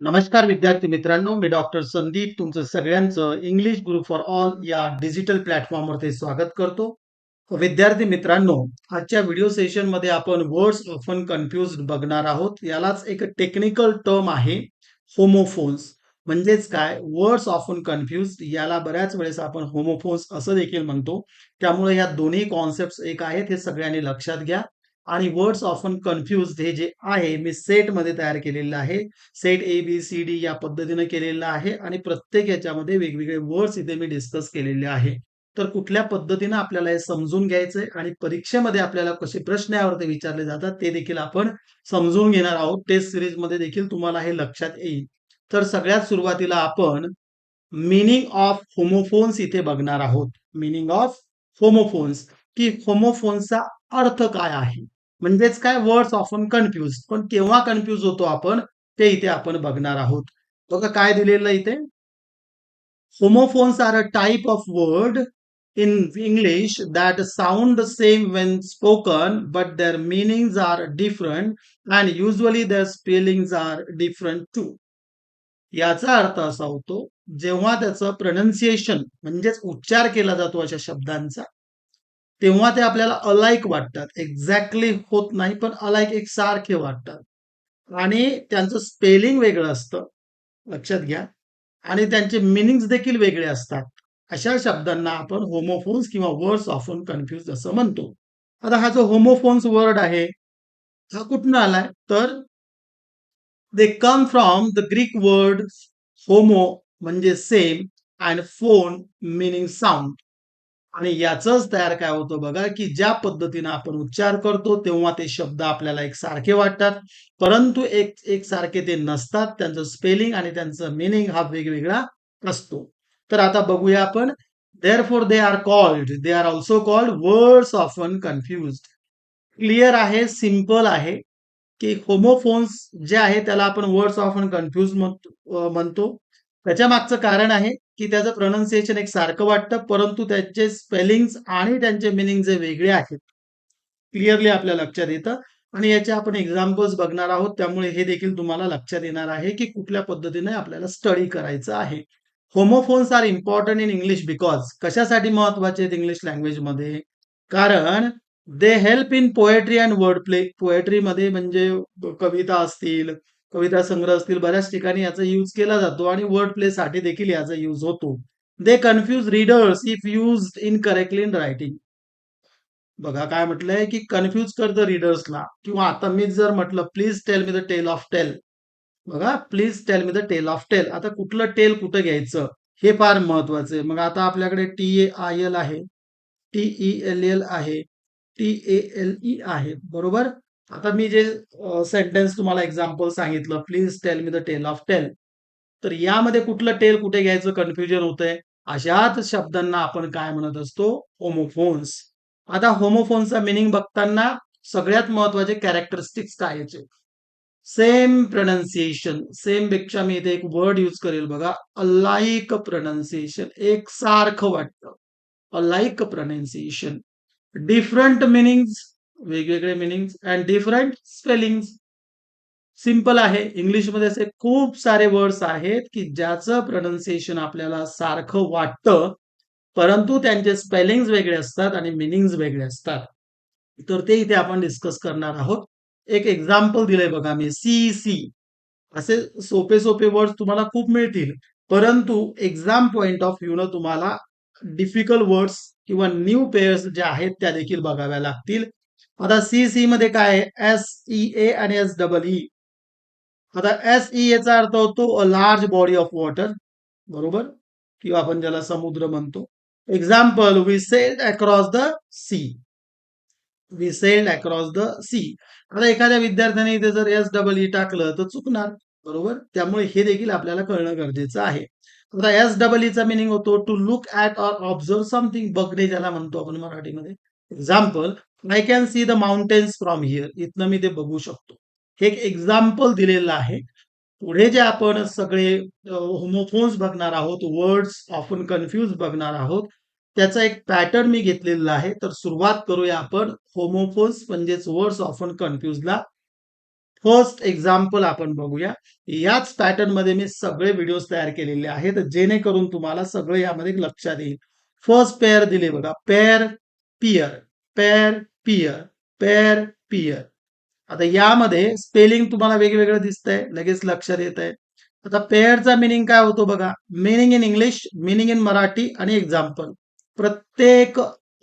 नमस्कार विद्यार्थी मित्रांनो मी डॉक्टर संदीप. तुमचं सगळ्यांचं इंग्लिश ग्रुप फॉर ऑल या डिजिटल प्लॅटफॉर्मवरती स्वागत करतो. विद्यार्थी मित्रांनो आजच्या व्हिडिओ सेशनमध्ये आपण वर्ड्स ऑफन कन्फ्युज बघणार आहोत. यालाच एक टेक्निकल टर्म आहे होमोफोन्स म्हणजेच काय? वर्ड्स ऑफन कन्फ्युज याला बऱ्याच वेळेस आपण होमोफोन्स असं देखील म्हणतो. त्यामुळे या दोन्ही कॉन्सेप्ट एक आहेत हे सगळ्यांनी लक्षात घ्या. आणि वर्ड्स ऑफन कन्फ्युज हे जे आहे मी सेटमध्ये तयार केलेलं आहे. Set A B C D या पद्धतीने केलेलं आहे आणि प्रत्येक याच्यामध्ये वेगवेगळे वर्ड्स इथे मी डिस्कस केलेले आहे. तर कुठल्या पद्धतीने आपल्याला हे समजून घ्यायचंय आणि परीक्षेमध्ये आपल्याला कसे प्रश्न यावरती विचारले जातात ते देखील आपण समजून घेणार आहोत. टेस्ट सिरीजमध्ये देखील तुम्हाला हे लक्षात येईल. तर सगळ्यात सुरुवातीला आपण मिनिंग ऑफ होमोफोन्स इथे बघणार आहोत. मिनिंग ऑफ होमोफोन्स की होमोफोन्सचा अर्थ काय आहे? म्हणजेच काय? वर्ड्स ऑफन कन्फ्युज पण केव्हा कन्फ्युज होतो आपण? ते इथे आपण बघणार आहोत. बघा काय दिलेलं इथे? Homophones are a type of word in English that sound same when spoken but their meanings are different and usually their spellings are different too याचा अर्थ असा होतो जेव्हा त्याचं प्रोनाऊन्सिएशन म्हणजेच उच्चार केला जातो अशा शब्दांचा तेव्हा ते आपल्याला अलाईक वाटतात. एक्झॅक्टली होत नाही पण अलाईक एक सारखे वाटतात. आणि त्यांचं स्पेलिंग वेगळं असतं. लक्षात घ्या. आणि त्यांचे मिनिंग्स देखील वेगळे असतात. अशा शब्दांना आपण होमोफोन्स किंवा वर्ड्स ऑफन कन्फ्युज असं म्हणतो. आता हा जो होमोफोन्स वर्ड आहे हा कुठून आलाय? तर they come from the Greek word homo म्हणजे same and phone meaning sound आणि याचंच तयार काय होतं बघा की ज्या पद्धतीने आपण उच्चार करतो तेव्हा ते शब्द आपल्याला एक सारखे वाटतात. परंतु एक एक सारखे ते नसतात. त्यांचं स्पेलिंग आणि त्यांचं मिनिंग हा वेगवेगळा असतो. तर आता बघूया आपण. Therefore they are called they are also called words often confuse clear आहे सिंपल आहे. की होमोफोन्स जे आहे त्याला आपण वर्ड्स ऑफन कन्फ्युज म्हणतो. त्याच्या मागचं कारण आहे की त्याचं प्रोनाऊन्सिएशन एक सारखं वाटतं परंतु त्याचे स्पेलिंग्स आणि त्यांचे मिनिंग जे वेगळे आहेत क्लिअरली आपल्या लक्षात येतं. आणि याचे आपण एक्झाम्पल्स बघणार आहोत त्यामुळे हे देखील तुम्हाला लक्षात येणार आहे की कुठल्या पद्धतीने आपल्याला स्टडी करायचं आहे. Homophones are important in English because कशासाठी महत्त्वाचे आहेत इंग्लिश लँग्वेजमध्ये कारण they help in poetry and word play पोएट्रीमध्ये म्हणजे कविता असतील कविता संग्रह असतील बऱ्याच ठिकाणी याचा यूज केला जातो आणि वर्ड प्ले साठी देखील याचा यूज होतो. They confuse readers if use in correctly in writing बघा काय म्हटलंय की कन्फ्युज करतं रीडर्सला किंवा आता मी जर म्हटलं please tell me the tale of tail बघा please tell me the tale of tail आता कुठलं टेल कुठं घ्यायचं? हे फार महत्वाचं आहे. मग आता आपल्याकडे टी ए आय एल आहे. टी ई एल एल आहे. टी ए एल ई आहे. बरोबर? आता मी जे सेंटेन्स तुम्हाला एक्झाम्पल सांगितलं please tell me the tale of tail तर यामध्ये कुठलं टेल कुठे घ्यायचं कन्फ्युजन होतंय? अशाच शब्दांना आपण काय म्हणत असतो? होमोफोन्स आता होमोफोन्सचा मिनिंग बघताना सगळ्यात महत्त्वाचे कॅरेक्टरिस्टिक्स काय याचे? सेम प्रोनाऊन्सिएशन सेमपेक्षा मी इथे एक वर्ड यूज करेल बघा. अलाईक प्रोनाऊन्सिएशन एक सारखं वाटतं. अलाईक प्रोनाऊन्सिएशन डिफरंट मिनिंग्स वेगवेगळे meanings and different spellings simple आहे. इंग्लिशमध्ये असे खूप सारे वर्ड्स आहेत की ज्याचं प्रोनाऊन्सिएशन आपल्याला सारखं वाटतं परंतु त्यांचे स्पेलिंग्स वेगळे असतात आणि मिनिंग्स वेगळे असतात. तर ते इथे आपण डिस्कस करणार आहोत. एक एक्झाम्पल दिलंय बघा मी. सी सी असे सोपे सोपे वर्ड्स तुम्हाला खूप मिळतील. परंतु एक्झाम पॉइंट ऑफ व्ह्यू न तुम्हाला डिफिकल्ट वर्ड्स किंवा न्यू पेयर्स ज्या आहेत त्या देखील बघाव्या लागतील. आता सी सी मध्ये काय आहे? एस ई ए आणि एस डबल ई आता एस ई एचा अर्थ होतो a large body of water बरोबर? किंवा आपण ज्याला समुद्र म्हणतो. Example we sailed across the sea we sailed across the sea आता एखाद्या विद्यार्थ्याने इथे जर एस डबल ई टाकलं तर चुकणार बरोबर? त्यामुळे हे देखील आपल्याला कळणं गरजेचं आहे. आता एस डबल ईचा मिनिंग होतो to look at or observe something बघणे ज्याला म्हणतो आपण मराठीमध्ये. Example I can see the mountains from here इथनं मी ते बघू शकतो. हे एक एक्झाम्पल दिलेलं आहे. पुढे जे आपण सगळे होमोफोन्स बघणार आहोत वर्ड्स ऑफन कन्फ्यूज बघणार आहोत त्याचा एक पॅटर्न मी घेतलेला आहे. तर सुरुवात करूया आपण. होमोफोन्स म्हणजेच वर्ड्स ऑफन कन्फ्युजला फर्स्ट एक्झाम्पल आपण बघूया. याच पॅटर्नमध्ये मी सगळे व्हिडिओ तयार केलेले आहेत. जेणेकरून तुम्हाला सगळे यामध्ये लक्षात येईल. फर्स्ट पेअर दिले बघा. Pair pear pair pear pair pear आता यामध्ये स्पेलिंग तुम्हाला वेगवेगळं दिसतंय लगेच लक्षात येत आहे आता पेअरचा मिनिंग काय होतो बघा? Meaning in English meaning in Marathi आणि एक्झाम्पल प्रत्येक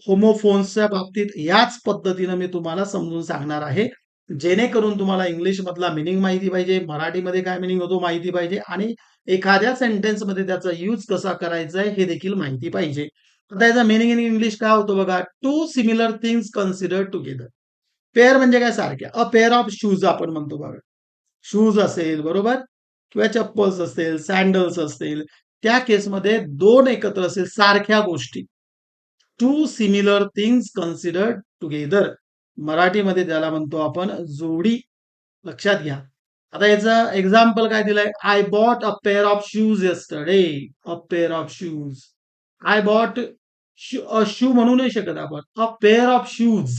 होमोफोन्सच्या बाबतीत याच पद्धतीनं मी तुम्हाला समजून सांगणार आहे. जेणेकरून तुम्हाला इंग्लिश मधला मिनिंग माहिती पाहिजे मराठीमध्ये काय मिनिंग होतो माहिती पाहिजे आणि एखाद्या सेंटेन्समध्ये त्याचा यूज कसा करायचा आहे हे देखील माहिती पाहिजे. आता याचा मिनिंग इन इंग्लिश काय होतो बघा? Two similar things consider together pair म्हणजे काय सारख्या अ पेअर ऑफ शूज आपण म्हणतो बघा. शूज असेल बरोबर? किंवा चप्पल्स असतील सँडल्स असतील त्या केसमध्ये दोन एकत्र असेल सारख्या गोष्टी. Two similar things considered together मराठीमध्ये त्याला म्हणतो आपण जोडी. लक्षात घ्या. आता याचं एक्झाम्पल काय दिलंय? I bought a pair of shoes yesterday a pair of shoes I bought a shoe म्हणू नाही शकत आपण. A pair of shoes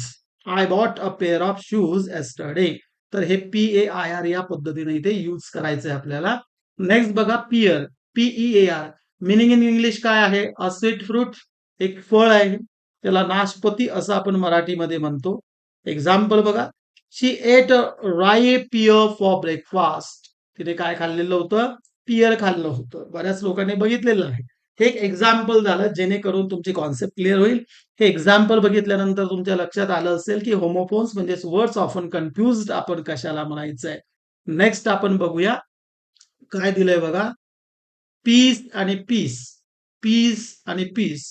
I bought a pair of shoes yesterday तर हे पी ए आय आर या पद्धतीने इथे यूज करायचंय आपल्याला. नेक्स्ट बघा pier P E A R meaning in English काय आहे? अ स्वीट फ्रूट एक फळ आहे. त्याला नाशपती असं आपण मराठीमध्ये म्हणतो. एक्झाम्पल बघा. She ate ripe pear for breakfast तिने काय खाल्लेलं होतं? पियर खाल्लं होतं. बऱ्याच लोकांनी बघितलेलं आहे. हे एक एक्झाम्पल झालं जेणेकरून तुमची कॉन्सेप्ट क्लिअर होईल. हे एक्झाम्पल बघितल्यानंतर तुमच्या लक्षात आलं असेल की होमोफोन्स म्हणजे वर्ड्स ऑफन कन्फ्युज आपण कशाला म्हणायचंय. नेक्स्ट आपण बघूया. काय दिलंय बघा? पीस आणि पीस पीस आणि पीस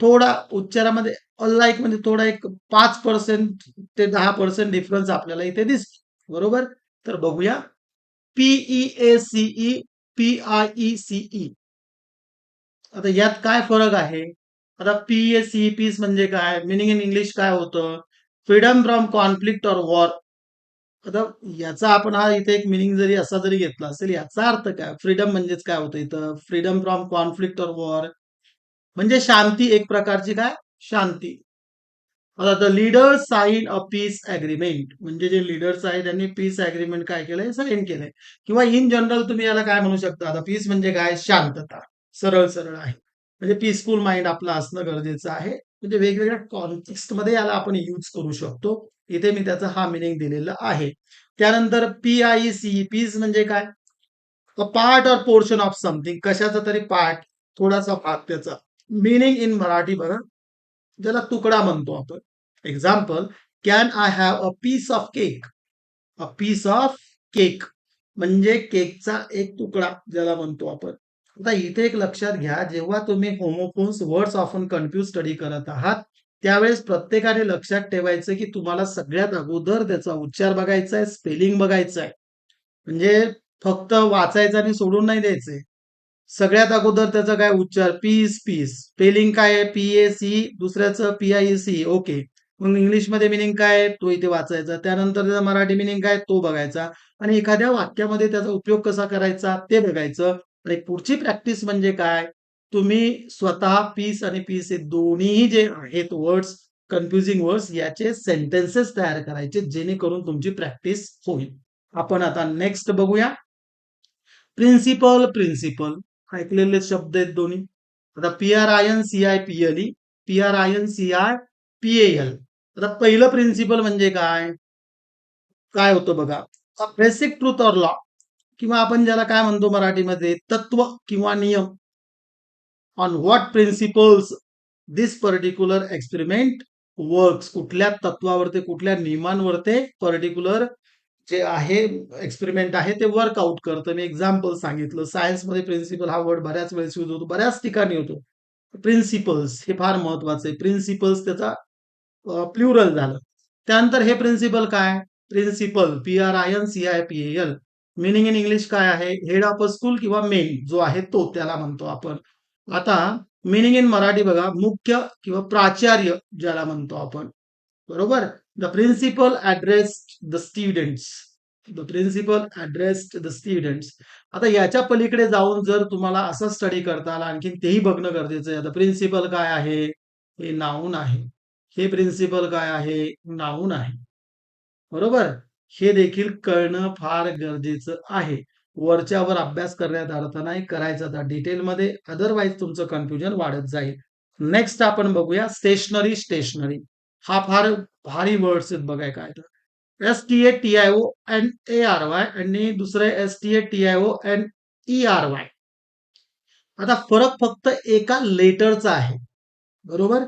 थोडा उच्चारामध्ये अनलाईक म्हणजे थोडा एक पाच पर्सेंट ते दहा पर्सेंट डिफरन्स आपल्याला इथे दिसतो. बरोबर? तर बघूया. P E A C E P I E C E आता यात काय फरक आहे? आता पी पीस म्हणजे काय? मिनिंग इन इंग्लिश काय होतं? Freedom from conflict or war आता याचा आपण हा इथे एक मिनिंग जरी असा जरी घेतला असेल याचा अर्थ काय? फ्रीडम म्हणजेच काय होतं इथं? Freedom from conflict or war म्हणजे शांती एक प्रकारची काय? शांती. आता the leader sign a peace agreement म्हणजे जे लीडर्स आहेत त्यांनी पीस अग्रीमेंट काय केलंय? साईन केलंय. किंवा इन जनरल तुम्ही याला काय म्हणू शकता? आता पीस म्हणजे काय? शांतता. सरळ सरळ आहे. म्हणजे पीसफुल माइंड आपलं असणं गरजेचं आहे. म्हणजे वेगवेगळ्या कॉन्टेक्स्टमध्ये याला आपण यूज करू शकतो. इथे मी त्याचा हा मिनिंग दिलेला आहे. त्यानंतर पी आय सी पीस म्हणजे काय? Part or portion of something कशाचा तरी पार्ट थोडासा भाग त्याचा. मिनिंग इन मराठी बघा ज्याला तुकडा म्हणतो आपण. Example can I have a piece of cake a piece of cake म्हणजे केकचा एक तुकडा ज्याला म्हणतो आपण. आता इथे एक लक्षात घ्या जेव्हा तुम्ही homophones words often confuse study करत आहात त्यावेळेस प्रत्येकाने लक्षात ठेवायचं की तुम्हाला सगळ्यात अगोदर त्याचा उच्चार बघायचा आहे स्पेलिंग बघायचं आहे म्हणजे फक्त वाचायचं आणि सोडून नाही द्यायचे सगळ्यात अगोदर त्याचा काय उच्चार? पीस पीस स्पेलिंग काय आहे? पी ए सी दुसऱ्याचं पी आय सी ओके मग इंग्लिशमध्ये मिनिंग काय? तो इथे वाचायचा. त्यानंतर त्याचा मराठी मिनिंग काय? तो बघायचा. आणि एखाद्या वाक्यामध्ये त्याचा उपयोग कसा करायचा? ते बघायचं. आणि पुढची प्रॅक्टिस म्हणजे काय? तुम्ही स्वतः पीस आणि पीस हे दोन्ही जे आहेत वर्ड्स कन्फ्युजिंग वर्ड्स याचे सेंटेन्सेस तयार करायचे जेणेकरून तुमची प्रॅक्टिस होईल. आपण आता नेक्स्ट बघूया. प्रिन्सिपल प्रिन्सिपल ऐकलेले शब्द आहेत दोन्ही. आता P R I N C I P L E P R I N C I P L आता पहिलं प्रिन्सिपल म्हणजे काय? काय होतं बघा? बेसिक ट्रूथ ऑर लॉ किंवा आपण ज्याला काय म्हणतो मराठीमध्ये तत्व किंवा नियम. On what principles this particular experiment works कुठल्या तत्वावर ते कुठल्या नियमांवर ते पर्टिक्युलर जे आहे एक्सपेरिमेंट आहे ते वर्कआउट करतं. मी एक्झाम्पल सांगितलं. सायन्समध्ये प्रिन्सिपल हा वर्ड बऱ्याच वेळेस यूज होतो. बऱ्याच ठिकाणी होतो. प्रिन्सिपल्स हे फार महत्वाचं आहे. प्रिन्सिपल्स त्याचा प्लुरल झालं. त्यानंतर हे प्रिन्सिपल काय? Principal P R I N C I P L meaning in English काय आहे? हेड ऑफ अ स्कूल किंवा मेन जो आहे तो त्याला म्हणतो आपण. आता मिनिंग इन मराठी बघा मुख्य किंवा प्राचार्य ज्याला म्हणतो आपण. बरोबर? The principal address the students the principal addressed the students आता याच्या पलीकडे जाऊन जर तुम्हाला असं स्टडी करता आला आणखीन तेही बघणं गरजेचं आहे. आता प्रिन्सिपल काय आहे? हे नाऊन आहे. हे प्रिन्सिपल काय आहे? नाऊन आहे. बरोबर? हे देखील कळणं फार गरजेचं आहे. वरच्यावर अभ्यास करण्यात अर्थ नाही करायचा तर डिटेलमध्ये अदरवाईज तुमचं कन्फ्युजन वाढत जाईल. नेक्स्ट आपण बघूया स्टेशनरी स्टेशनरी हा फार भारी वर्ड्स आहेत बघाय काय तर S T A T I O N A R Y आणि दुसरे S T A T I O N E R Y आता फरक फक्त एका लेटरचा आहे. बरोबर?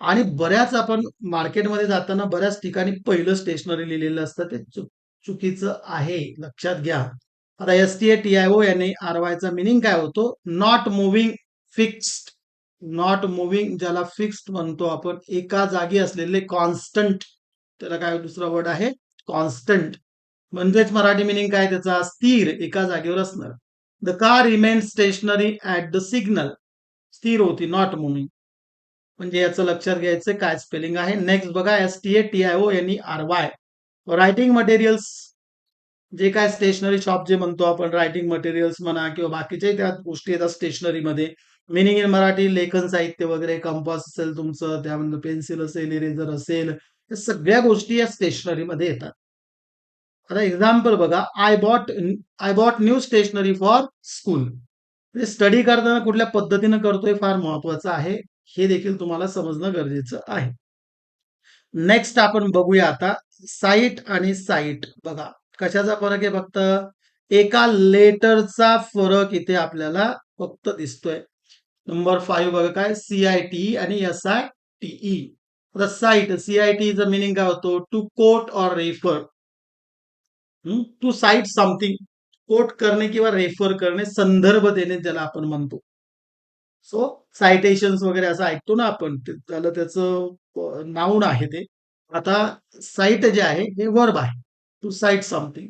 आणि बऱ्याच आपण मार्केटमध्ये जाताना बऱ्याच ठिकाणी पहिलं स्टेशनरी लिहिलेलं असतं. ते चुक चुकीचं आहे. लक्षात घ्या. आता S T A T I O N A R वायचा meaning काय होतो? Not moving fixed not moving ज्याला फिक्स्ड म्हणतो आपण. एका जागी असलेले कॉन्स्टंट त्याला काय दुसरा वर्ड आहे? कॉन्स्टंट म्हणजेच मराठी मिनिंग काय त्याचा? स्थिर. एका जागेवर असणार. The car remain stationary at the signal स्थिर होती. नॉट मुव्हिंग म्हणजे याचं लक्षात घ्यायचं काय स्पेलिंग आहे. नेक्स्ट बघा S T A T I O N E R Y writing materials जे काय स्टेशनरी शॉप जे म्हणतो आपण रायटिंग मटेरियल्स म्हणा किंवा बाकीच्या त्या गोष्टी येतात स्टेशनरीमध्ये मिनिंग इन मराठी लेखन साहित्य वगैरे कंपास असेल तुमचं त्यामध्ये पेन्सिल असेल इरेझर असेल या सगळ्या गोष्टी या स्टेशनरीमध्ये येतात. आता एक्झाम्पल बघा I bought I bought new stationery for school study करताना कुठल्या पद्धतीनं करतोय फार महत्वाचं आहे. हे देखील तुम्हाला समजणं गरजेचं आहे. नेक्स्ट आपण बघूया आता साईट आणि साईट बघा कशाचा फरक आहे फक्त? एका लेटरचा फरक इथे आपल्याला फक्त दिसतोय. नंबर फाईव्ह बघा काय? सी आय टी आणि एस आय टीई आता साईट सी आय सीआयटीचं मिनिंग काय होतो? To quote or refer to cite something quote करणे किंवा रेफर करणे संदर्भ देणे ज्याला आपण म्हणतो. सो सायटेशन्स वगैरे असं ऐकतो ना आपण त्याला त्याचं नाऊन आहे ते. आता साईट जे आहे हे वर्ब आहे. टू साईट समथिंग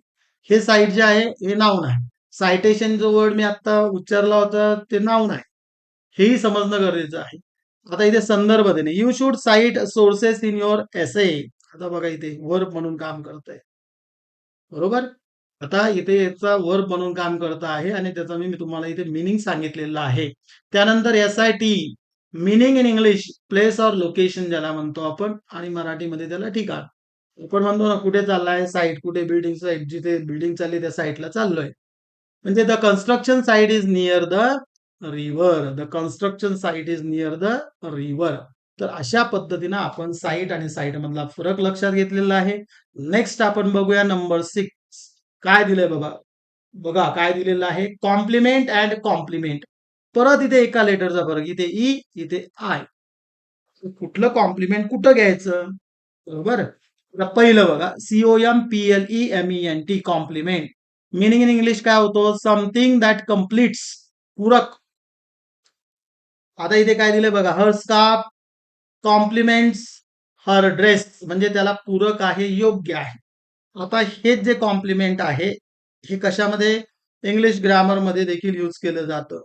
हे साईट जे आहे हे नाऊन आहे. सायटेशन जो वर्ड मी आता उच्चारला होता ते नाऊन आहे. हेही समजणं गरजेचं आहे. आता इथे संदर्भ देणे. You should cite sources in your essay आता बघा इथे वर्ब म्हणून काम करत आहे बरोबर? आता इथे याचा वर्ब बनवून काम करत आहे आणि त्याचा मी मी तुम्हाला इथे मिनिंग सांगितलेलं आहे. त्यानंतर S I T meaning in English place or location ज्याला म्हणतो आपण आणि मराठीमध्ये त्याला ठिकाण. आपण म्हणतो ना कुठे चाललाय साईट कुठे बिल्डिंग साईट जिथे बिल्डिंग चालली त्या साईटला चाललोय. म्हणजे the construction site is near the river the construction site is near the river तर अशा पद्धतीनं आपण साईट आणि साईट मधला फरक लक्षात घेतलेला आहे. नेक्स्ट आपण बघूया नंबर सिक्स काय दिलंय बघा बघा काय दिलेलं आहे? कॉम्प्लिमेंट अँड कॉम्प्लिमेंट परत इथे एका लेटरचा फरक. इथे ई इथे आय कुठलं कॉम्प्लिमेंट कुठं घ्यायचं? बरोबर? पहिलं बघा. C O M P L E M E N T complement meaning in English काय होतो? समथिंग दॅट कम्प्लीट्स पूरक. आता इथे काय दिलंय बघा? Her staff compliments her dress म्हणजे त्याला पूरक आहे योग्य आहे. आता हे जे कॉम्प्लिमेंट आहे हे कशामध्ये? इंग्लिश ग्रामरमध्ये देखील यूज केलं जातं.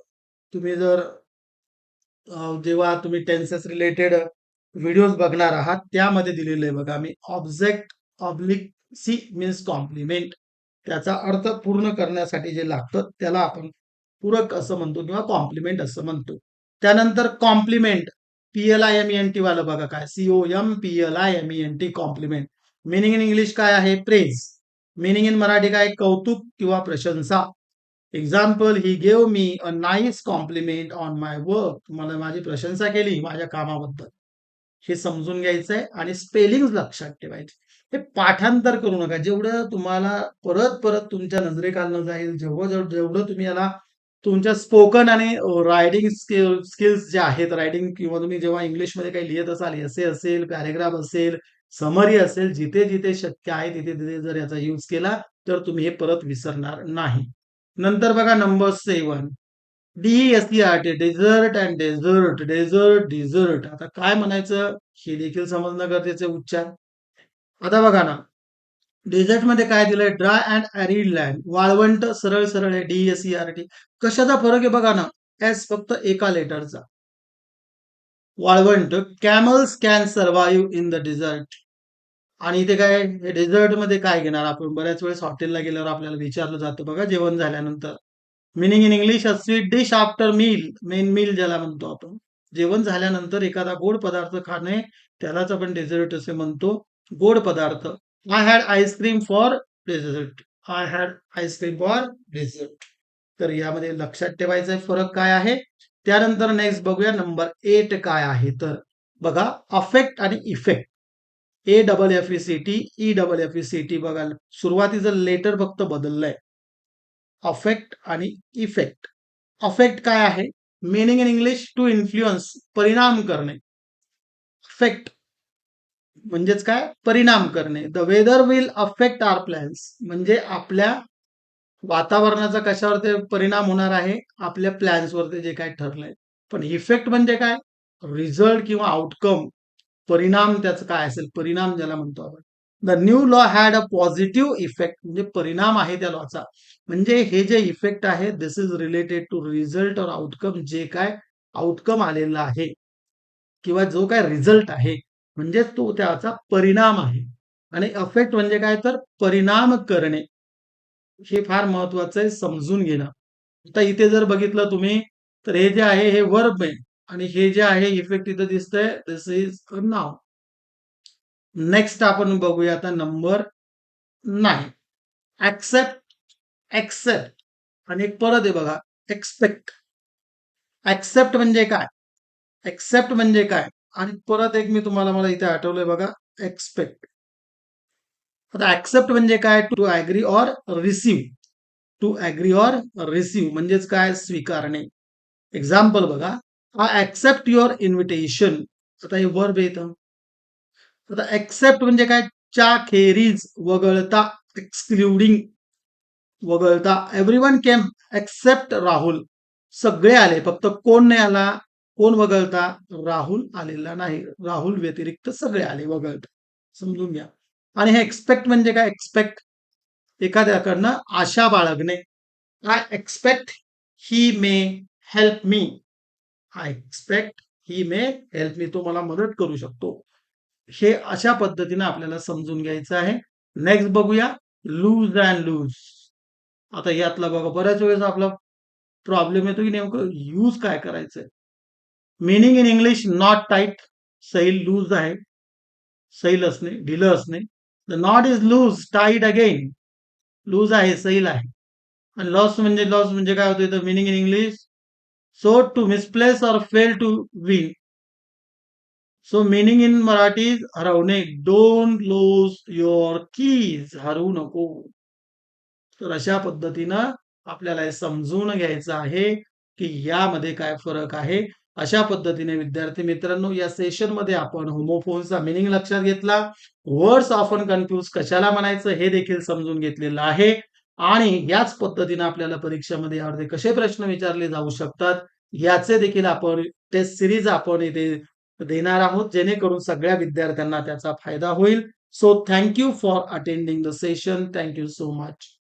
तुम्ही जर जेव्हा तुम्ही टेन्सेस रिलेटेड व्हिडिओज बघणार आहात त्यामध्ये दिलेलं आहे बघा मी object oblique C means complement त्याचा अर्थ पूर्ण करण्यासाठी जे लागतं त्याला आपण पूरक असं म्हणतो किंवा कॉम्प्लिमेंट असं म्हणतो. त्यानंतर compliment P L I M N T वाला बघा काय? C O M P L I M N T compliment meaning in English काय आहे? प्रेज मिनिंग इन मराठी काय? कौतुक किंवा प्रशंसा. Example he gave me a nice compliment on my work मला माझी प्रशंसा केली माझ्या कामाबद्दल. हे समजून घ्यायचंय आणि स्पेलिंग लक्षात ठेवायचे. हे पाठांतर करू नका. जेवढं तुम्हाला परत परत तुमच्या नजरेखालनं जाईल जेवढं जेवढं जेवढं तुम्ही याला तुमच्या स्पोकन आणि रायटिंग स्किल स्किल्स जे आहेत रायटिंग किंवा तुम्ही जेव्हा इंग्लिशमध्ये काही लिहित असाल एसे असेल पॅरेग्राफ असेल समरी असेल जिथे जिथे शक्य आहे तिथे तिथे जर याचा यूज केला तर तुम्ही हे परत विसरणार नाही. नंतर बघा number seven D S T R T dessert and dessert dessert desert आता काय म्हणायचं? हे देखील समजणं गरजेचं उच्चार. आता बघा ना. डेझर्टमध्ये काय दिलंय? ड्राय अँड ॲरिड लँड वाळवंट सरळ सरळ आहे. डी एस आर टी कशाचा फरक आहे बघा ना? एस फक्त एका लेटरचा वाळवंट camels can survive in the desert आणि इथे काय डेझर्टमध्ये काय घेणार आपण? बऱ्याच वेळेस हॉटेलला गेल्यावर आपल्याला विचारलं जातं बघा जेवण झाल्यानंतर. Meaning in English a sweet dish after meal main meal ज्याला म्हणतो आपण. जेवण झाल्यानंतर एखादा गोड पदार्थ खाणे त्यालाच आपण डेझर्ट असे म्हणतो. गोड पदार्थ. I had ice cream for dessert I had ice cream for dessert तर यामध्ये लक्षात ठेवायचा फरक काय आहे? त्यानंतर नेक्स्ट बघूया नंबर एट काय आहे. तर बघा अफेक्ट आणि effect A double F E C T E double F E C T बघाल. सुरुवातीचं लेटर फक्त बदललंय. अफेक्ट आणि इफेक्ट अफेक्ट काय आहे? Meaning in English to influence परिणाम करणे. अफेक्ट म्हणजेच काय? परिणाम करणे. The weather will affect our plans म्हणजे आपल्या वातावरणाचा कशावर परिणाम होणार आहे? आपल्या प्लॅन्सवरती जे काय ठरलंय. पण इफेक्ट म्हणजे काय? रिझल्ट किंवा आउटकम परिणाम त्याचं काय असेल? परिणाम ज्याला म्हणतो आपण. The new law had a positive effect म्हणजे परिणाम आहे त्या लॉचा म्हणजे हे जे इफेक्ट आहे this is related to result or outcome जे काय आउटकम आलेला आहे किंवा जो काय रिझल्ट आहे म्हणजे तो त्याचा परिणाम आहे. आणि अफेक्ट म्हणजे काय? तर परिणाम करणे. हे फार महत्वाचं आहे समजून घेणं. आता इथे जर बघितलं तुम्ही तर हे जे आहे हे वर्ब आहे. आणि हे जे आहे इफेक्ट इथं दिसतंय दिस इज नाव नेक्स्ट आपण बघूया आता नंबर नाही ऍक्सेप्ट ऍक्सेप्ट आणि एक परत आहे बघा एक्सपेक्ट ऍक्सेप्ट म्हणजे काय? एक्सेप्ट म्हणजे काय? आणि परत एक मी तुम्हाला मला इथे आठवलंय बघा एक्सपेक्ट आता ऍक्सेप्ट म्हणजे काय? To agree or receive to agree or receive म्हणजेच काय? स्वीकारणे. एक्झाम्पल बघा आय ऍक्सेप्ट युअर इन्व्हिटेशन आता हे वर्ब येतं आता ऍक्सेप्ट म्हणजे काय? च्या खेरीज वगळता एक्सक्लुडिंग वगळता. Everyone came except Rahul सगळे आले फक्त कोण नाही आला कोण वगळता? राहुल आलेला नाही. राहुल व्यतिरिक्त सगळे आले वगळता. समजून घ्या. आणि हे एक्सपेक्ट म्हणजे काय? एक्सपेक्ट एखाद्याकडनं आशा बाळगणे. I expect he may help me I expect he may help me तो मला मदत करू शकतो. हे अशा पद्धतीने आपल्याला समजून घ्यायचं आहे. नेक्स्ट बघूया. लूज अँड लूज आता यातला बघा बऱ्याच वेळेस आपला प्रॉब्लेम येतो की नेमकं यूज काय करायचंय? Meaning in English not tight सैल लूज आहे. सैल असणे ढिलं असणे. The knot is loose tight again loose आहे सैल आहे. आणि लॉस म्हणजे लॉस म्हणजे काय होतं? Meaning in English so to misplace or fail to So so meaning in is हरवणे डोंट लूज युअर कीज हरवू नको. तर अशा पद्धतीनं आपल्याला हे समजून घ्यायचं आहे की यामध्ये काय फरक आहे. अशा पद्धतीने विद्यार्थी मित्रांनो या सेशनमध्ये आपण होमोफोनचा मिनिंग लक्षात घेतला. वर्ड्स ऑफन कन्फ्यूज कशाला म्हणायचं हे देखील समजून घेतलेलं आहे. आणि याच पद्धतीने आपल्याला परीक्षेमध्ये यावर कसे प्रश्न विचारले जाऊ शकतात याचे देखील आपण टेस्ट सिरीज आपण इथे देणार आहोत जेणेकरून सगळ्या विद्यार्थ्यांना त्याचा फायदा होईल. So thank you for attending the session thank you so much